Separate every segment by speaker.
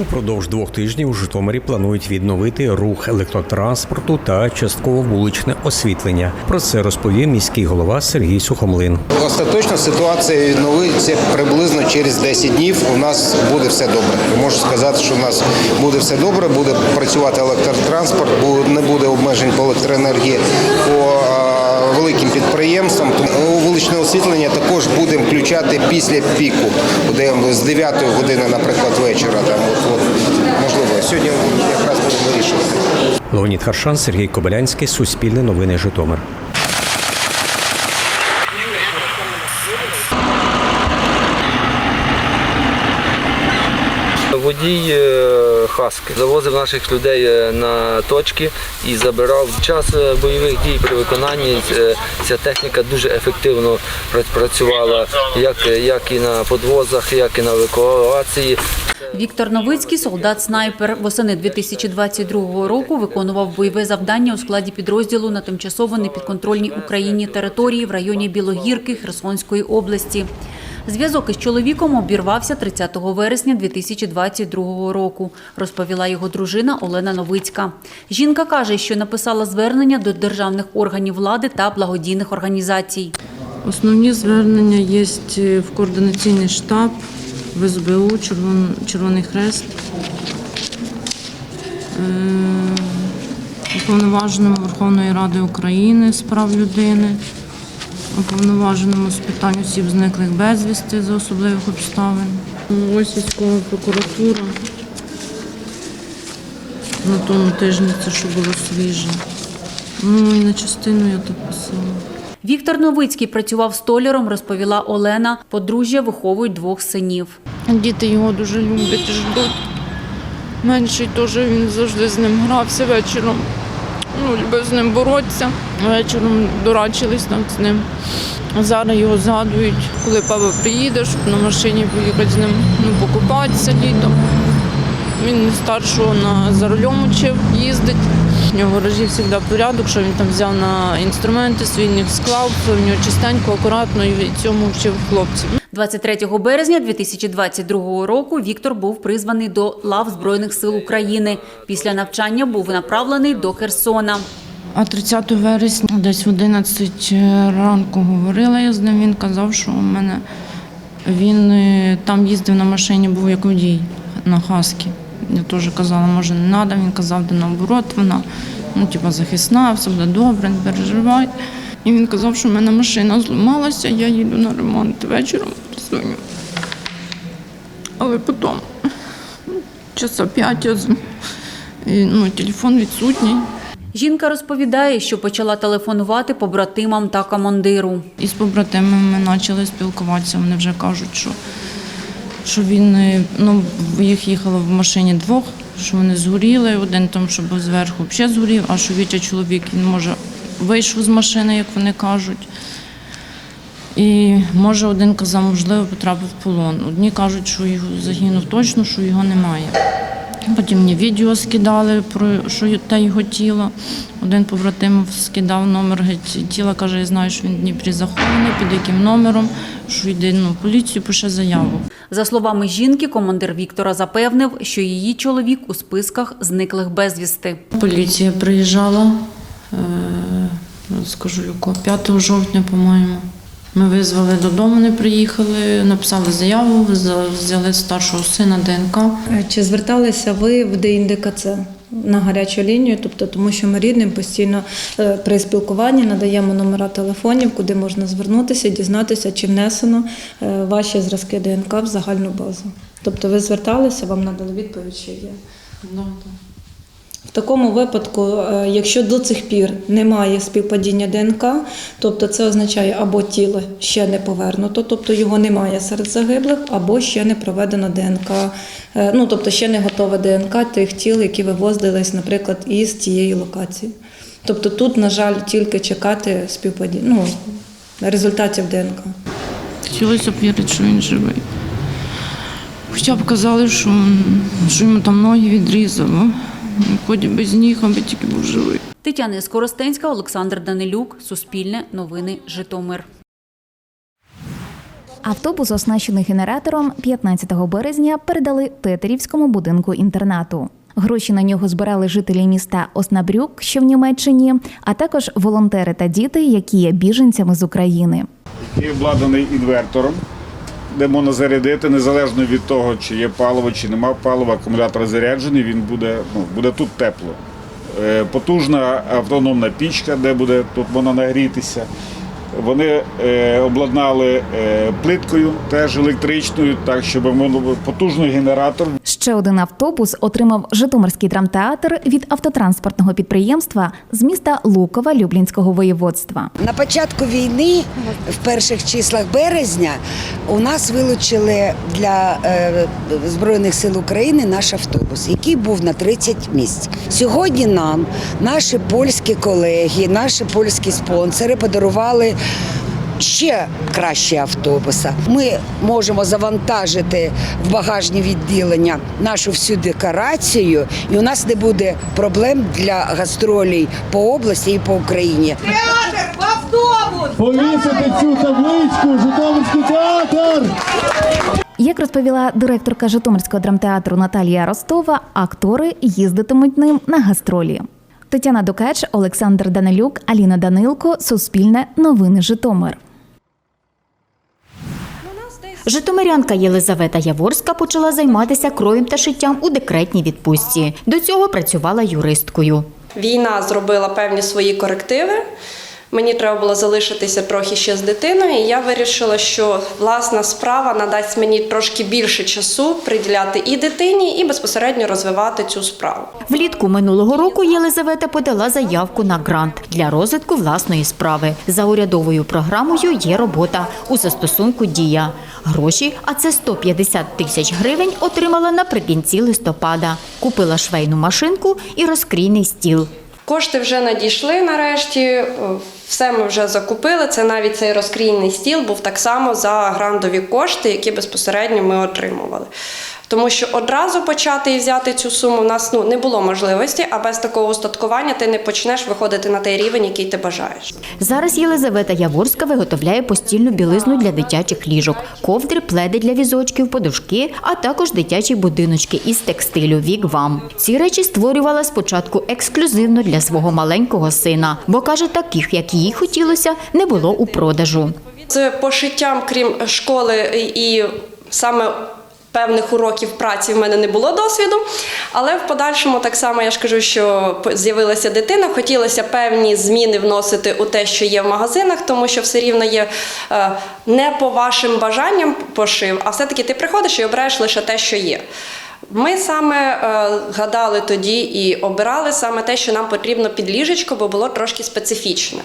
Speaker 1: Упродовж двох тижнів у Житомирі планують відновити рух електротранспорту та частково вуличне освітлення. Про це розповів міський голова Сергій Сухомлин.
Speaker 2: Остаточно ситуація відновиться приблизно через 10 днів. У нас буде все добре. Можу сказати, що у нас буде все добре, буде працювати електротранспорт, не буде обмежень по електроенергії по великим підприємствам. Тому вуличне освітлення також будемо включати після піку, де з 9 години, наприклад, вечора. Там от, от можливо, сьогодні якраз будемо вирішувати.
Speaker 1: Леонід Харшан, Сергій Кобилянський, Суспільне новини Житомир.
Speaker 3: Водій е, Хаски завозив наших людей е, на точки і забирав час е, бойових дій при виконанні. е, Ця техніка дуже ефективно працювала як, як і на подвозах, як і на евакуації.
Speaker 4: Віктор Новицький, солдат-снайпер, восени 2022 року виконував бойове завдання у складі підрозділу на тимчасово непідконтрольній Україні території в районі Білогірки Херсонської області. Зв'язок із чоловіком обірвався 30 вересня 2022 року, розповіла його дружина Олена Новицька. Жінка каже, що написала звернення до державних органів влади та благодійних організацій.
Speaker 5: Основні звернення є в координаційний штаб, в СБУ, Червоний Хрест, е, уповноваженому Верховної Ради України з прав людини, уповноваженому з питань осіб зниклих безвісти за особливих обставин. Ось військова прокуратура. На тому тижні це що було свіже. Ну і на частину я так писала.
Speaker 4: Віктор Новицький працював столяром, розповіла Олена. Подружжя виховують двох синів.
Speaker 5: Діти його дуже люблять, ждуть. Менший теж він завжди з ним грався вечором. Ну, любив з ним боротися. Вечором дурачились там з ним. Зараз його згадують, коли папа приїде, щоб на машині поїхати з ним ну, покупатися літом. Він старшого на за рулем учив, їздить. У нього в гаражі завжди порядок, що він там взяв на інструменти, свій них склав, в нього чистенько, акуратно і цьому вчив хлопців.
Speaker 4: 23 березня 2022 року Віктор був призваний до лав Збройних сил України. Після навчання був направлений до Херсона.
Speaker 5: А 30 вересня, десь в 11 ранку говорила я з ним. Він казав, що у мене він е, там їздив на машині, був як водій на хаскі. Я теж казала, може не треба. Він казав, де наоборот, вона ну, типу, захисна, все буде добре, не переживай. І він казав, що в мене машина зламалася, я їду на ремонт вечором дзвоню. Але потім часа п'ять я з- і, ну, телефон відсутній.
Speaker 4: Жінка розповідає, що почала телефонувати побратимам та командиру.
Speaker 5: І з побратимами ми почали спілкуватися. Вони вже кажуть, що, що він е, ну, їх їхало в машині двох, що вони згоріли. Один там, що був зверху, взагалі згорів, а що Вітя чоловік він може вийшов з машини, як вони кажуть. І може один казав, можливо, потрапив в полон. Одні кажуть, що його загинув точно, що його немає. Потім мені відео скидали про що те його тіло. Один побратим скидав номер геть тіла, каже, я знаю, що він в Дніпрі захований, під яким номером, що йде ну, в поліцію, пише заяву.
Speaker 4: За словами жінки, командир Віктора запевнив, що її чоловік у списках зниклих безвісти.
Speaker 5: Поліція приїжджала, е, скажу якого, 5 жовтня, по-моєму. Ми визвали додому, вони приїхали, написали заяву, взяли- старшого сина ДНК.
Speaker 6: Е, Чи зверталися ви в ДІНДКЦ на гарячу лінію? Тобто, тому що ми рідним постійно е, при спілкуванні надаємо номера телефонів, куди можна звернутися, дізнатися, чи внесено е, ваші зразки ДНК в загальну базу. Тобто ви зверталися, вам надали відповідь, що є. Такому випадку, е, якщо до цих пір немає співпадіння ДНК, тобто це означає або тіло ще не повернуто, тобто його немає серед загиблих, або ще не проведено ДНК, е, ну тобто ще не готове ДНК тих тіл, які вивозились, наприклад, із тієї локації. Тобто тут, на жаль, тільки чекати співпадіння, ну, результатів ДНК.
Speaker 5: Хотілося б вірити, що він живий. Хоча б казали, що, що йому там ноги відрізало. Ході без ніг, аби тільки був живий.
Speaker 4: Тетяна Скоростенська, Олександр Данилюк, Суспільне, Новини, Житомир.
Speaker 7: Автобус, оснащений генератором, 15 березня передали Тетерівському будинку інтернату. Гроші на нього збирали жителі міста Оснабрюк, що в Німеччині, а також волонтери та діти, які є біженцями з України.
Speaker 8: який обладнаний інвертором, де можна зарядити незалежно від того, чи є паливо, чи нема палива, акумулятор заряджений, він буде, ну, буде тут тепло. Е, Потужна автономна пічка, де буде тут можна нагрітися. Вони е, обладнали е, плиткою, теж електричною, так щоб потужний генератор.
Speaker 7: Ще один автобус отримав Житомирський драмтеатр від автотранспортного підприємства з міста Лукова Люблінського воєводства.
Speaker 9: На початку війни, в перших числах березня, у нас вилучили для е, Збройних сил України наш автобус, який був на 30 місць. Сьогодні нам наші польські колеги, наші польські спонсори подарували. Ще кращі автобуса. Ми можемо завантажити в багажні відділення нашу всю декорацію, і у нас не буде проблем для гастролей по області і по Україні. Театр в автобус!
Speaker 10: Повісити цю табличку Житомирський театр!
Speaker 7: Як розповіла директорка Житомирського драмтеатру Наталія Ростова, актори їздитимуть ним на гастролі. Тетяна Докеч, Олександр Данилюк, Аліна Данилко, Суспільне, Новини Житомир.
Speaker 11: Житомирянка Єлизавета Яворська почала займатися кроєм та шиттям у декретній відпустці. До цього працювала юристкою.
Speaker 12: Війна зробила певні свої корективи. Мені треба було залишитися трохи ще з дитиною, і я вирішила, що власна справа надасть мені трошки більше часу приділяти і дитині, і безпосередньо розвивати цю справу.
Speaker 11: Влітку минулого року Єлизавета подала заявку на грант для розвитку власної справи. За урядовою програмою є робота у застосунку Дія. Гроші, а це 150 тисяч гривень, отримала наприкінці листопада. Купила швейну машинку і розкрійний стіл.
Speaker 12: Кошти вже надійшли нарешті. е, Все ми вже закупили. Це навіть цей розкрійний стіл був так само за грандові кошти, які безпосередньо ми отримували. Тому що одразу почати і взяти цю суму в нас ну не було можливості, а без такого устаткування ти не почнеш виходити на той рівень, який ти бажаєш.
Speaker 11: Зараз Єлизавета Яворська виготовляє постільну білизну для дитячих ліжок, ковдри, пледи для візочків, подушки, а також дитячі будиночки із текстилю Вігвам. Ці речі створювала спочатку ексклюзивно для свого маленького сина, бо каже, таких як їй хотілося, не було у продажу.
Speaker 12: З пошиттям, крім школи і саме певних уроків праці в мене не було досвіду, але в подальшому так само я ж кажу, що з'явилася дитина, хотілося певні зміни вносити у те, що є в магазинах, тому що все рівно є е, не по вашим бажанням пошив, а все-таки ти приходиш і обираєш лише те, що є. Ми саме е, гадали тоді і обирали саме те, що нам потрібно під ліжечко, бо було трошки специфічне.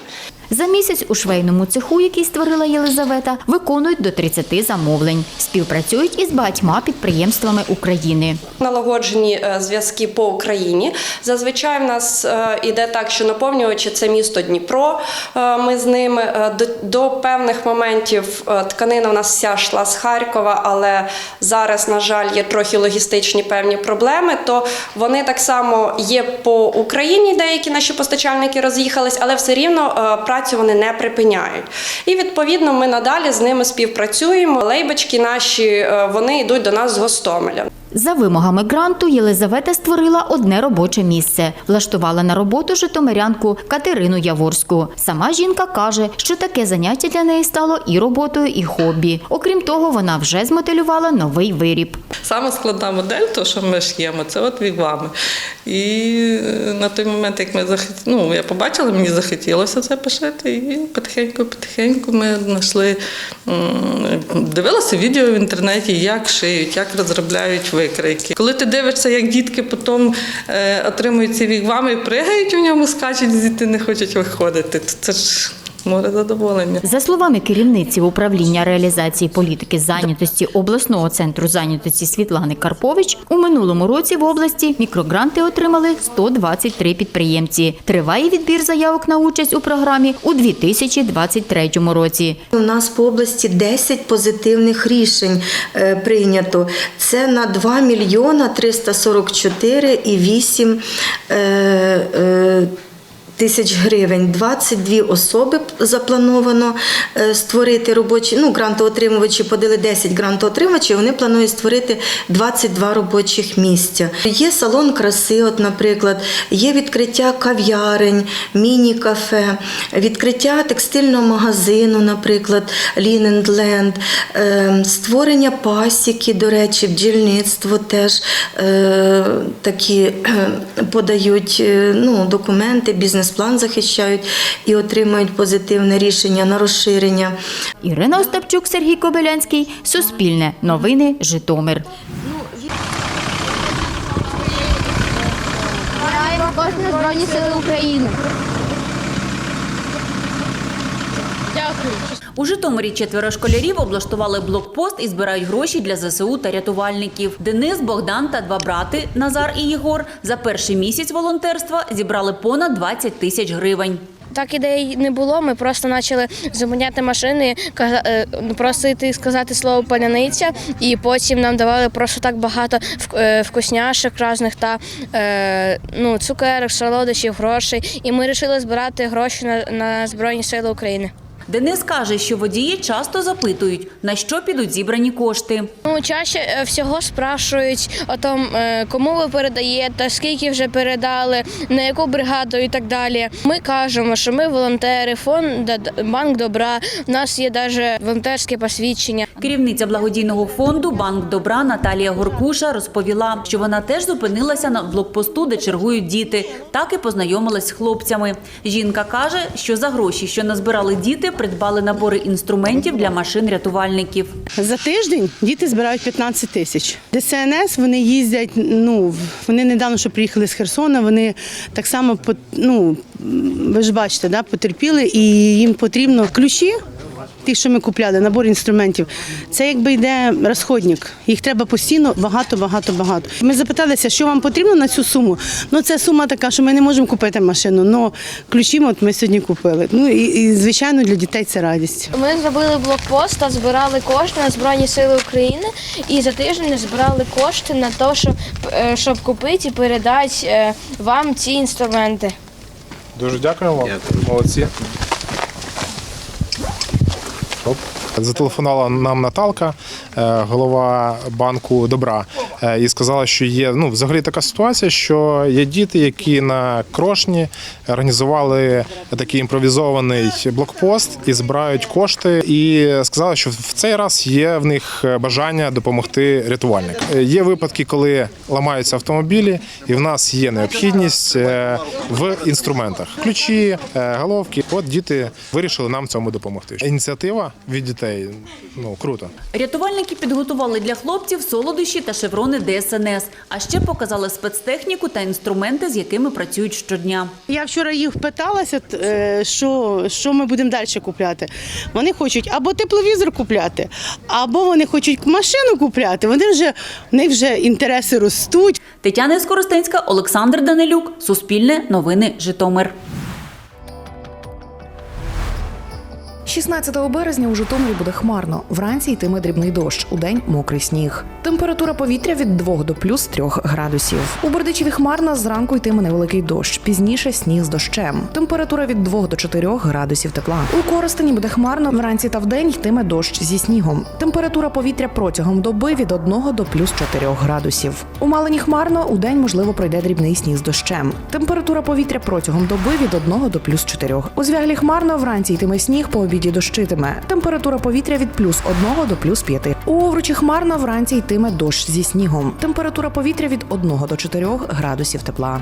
Speaker 11: За місяць у швейному цеху, який створила Єлизавета, виконують до 30 замовлень. Співпрацюють із багатьма підприємствами України.
Speaker 12: Налагоджені е, зв'язки по Україні. Зазвичай в нас е, іде так, що наповнювачі це місто Дніпро. е, Ми з ними до, певних моментів тканина в нас вся йшла з Харкова, але зараз, на жаль, є трохи логістичні певні проблеми. То вони так само є по Україні. Деякі наші постачальники роз'їхались, але все рівно е, працю вони не припиняють. І відповідно ми надалі з ними співпрацюємо. Лейбочки наші е, вони йдуть до нас з Гостомеля.
Speaker 11: За вимогами гранту Єлизавета створила одне робоче місце. Влаштувала на роботу житомирянку Катерину Яворську. Сама жінка каже, що таке заняття для неї стало і роботою, і хобі. Окрім того, вона вже змотивувала новий виріб.
Speaker 13: Саме складна модель, то що ми ш'ємо, це от вігвами. І е, на той момент, як ми захот... ну, я побачила, мені захотілося це пошити, і потихеньку-потихеньку ми знайшли, м, дивилися відео в інтернеті, як шиють, як розробляють викройки. Коли ти дивишся, як дітки потім е, отримують ці вігвами пригають у ньому, скачуть, звідти не хочуть виходити, то це ж море задоволення.
Speaker 11: За словами керівниці управління реалізації політики зайнятості обласного центру зайнятості Світлани Карпович, у минулому році в області мікрогранти отримали 123 підприємці. Триває відбір заявок на участь у програмі у 2023 році.
Speaker 14: У нас по області 10 позитивних рішень е, прийнято. Це на 2 мільйона 344 і 8 е, е, тисяч гривень. 22 особи заплановано е, створити робочі. Ну, грантоотримувачі подали 10 грантоотримувачів. Вони планують створити 22 робочих місця. Є салон краси, от, наприклад, є відкриття кав'ярень, міні-кафе, відкриття текстильного магазину, наприклад, Лінендленд, е, створення пасіки, до речі, бджільництво теж е, такі е, подають ну, документи, бізнес-план захищають і отримують позитивне рішення на розширення.
Speaker 11: Ірина Остапчук, Сергій Кобилянський, Суспільне, Новини, Житомир.
Speaker 15: Кожні Збройні Сили України. Дякую.
Speaker 4: У Житомирі четверо школярів облаштували блокпост і збирають гроші для ЗСУ та рятувальників. Денис, Богдан та два брати Назар і Єгор за перший місяць волонтерства зібрали понад 20 тисяч гривень.
Speaker 15: Так ідей не було. Ми просто почали зупиняти машини, е, просити сказати слово паляниця, і потім нам давали просто так багато е, вкусняшок різних та е, ну, цукерок, солодощів, грошей. І ми вирішили збирати гроші на, на Збройні Сили України.
Speaker 4: Денис каже, що водії часто запитують, на що підуть зібрані кошти.
Speaker 15: Ну, чаще е, всього спрашують о том, е, кому ви передаєте, скільки вже передали, на яку бригаду і так далі. Ми кажемо, що ми волонтери, фонд Банк Добра. У нас є навіть волонтерське посвідчення.
Speaker 4: Керівниця благодійного фонду Банк Добра Наталія Горкуша розповіла, що вона теж зупинилася на блокпосту, де чергують діти. Так і познайомилась з хлопцями. Жінка каже, що за гроші, що назбирали діти, придбали набори інструментів для машин рятувальників.
Speaker 16: За тиждень діти збирають 15 тисяч. ДСНС вони їздять. Ну вони недавно що приїхали з Херсона. Вони так само ну, ви ж бачите, да, потерпіли, і їм потрібно ключі. Ті, що ми купляли, набор інструментів, це якби йде розходник. Їх треба постійно багато, багато, багато. Ми запиталися, що вам потрібно на цю суму. Ну це сума така, що ми не можемо купити машину. але ключі от ми сьогодні купили. Ну і, і звичайно для дітей це радість.
Speaker 15: Ми зробили блокпост та збирали кошти на Збройні Сили України. І за тиждень збирали кошти на те, щоб, е, щоб купити і передати е, вам ці інструменти.
Speaker 17: Дуже дякуємо вам. Молодці. Hop. Зателефонувала нам Наталка, е, голова банку добра, е, і сказала, що є ну, взагалі така ситуація, що є діти, які на крошні організували такий імпровізований блокпост і збирають кошти. І сказала, що в цей раз є в них бажання допомогти рятувальникам. Е, Є випадки, коли ламаються автомобілі, і в нас є необхідність в інструментах: ключі, головки. От діти вирішили нам цьому допомогти. Ініціатива від дітей ну круто.
Speaker 4: Рятувальники підготували для хлопців солодощі та шеврони ДСНС, а ще показали спецтехніку та інструменти, з якими працюють щодня.
Speaker 16: Я вчора їх питалася, е, що, що ми будемо далі купляти. Вони хочуть або тепловізор купляти, або вони хочуть машину купляти. Вони вже в них вже інтереси ростуть.
Speaker 4: Тетяна Скоростенська, Олександр Данилюк, Суспільне, Новини, Житомир.
Speaker 18: 16 березня у Житомирі буде хмарно. Вранці йтиме дрібний дощ, удень мокрий сніг. Температура повітря від 2 до плюс 3 градусів. У Бердичеві хмарно зранку йтиме невеликий дощ, пізніше сніг з дощем. Температура від 2 до 4 градусів тепла. У Коростені буде хмарно, вранці та вдень йтиме дощ зі снігом. Температура повітря протягом доби від 1 до плюс 4 градусів. У Малині хмарно, удень можливо пройде дрібний сніг з дощем. Температура повітря протягом доби від 1 до плюс 4. У Звяглі хмарно, вранці йтиме сніг, по обіді дощитиме. Температура повітря від плюс 1 до плюс 5. У Овручі хмарно, вранці йтиме дощ зі снігом. Температура повітря від 1 до 4 градусів тепла.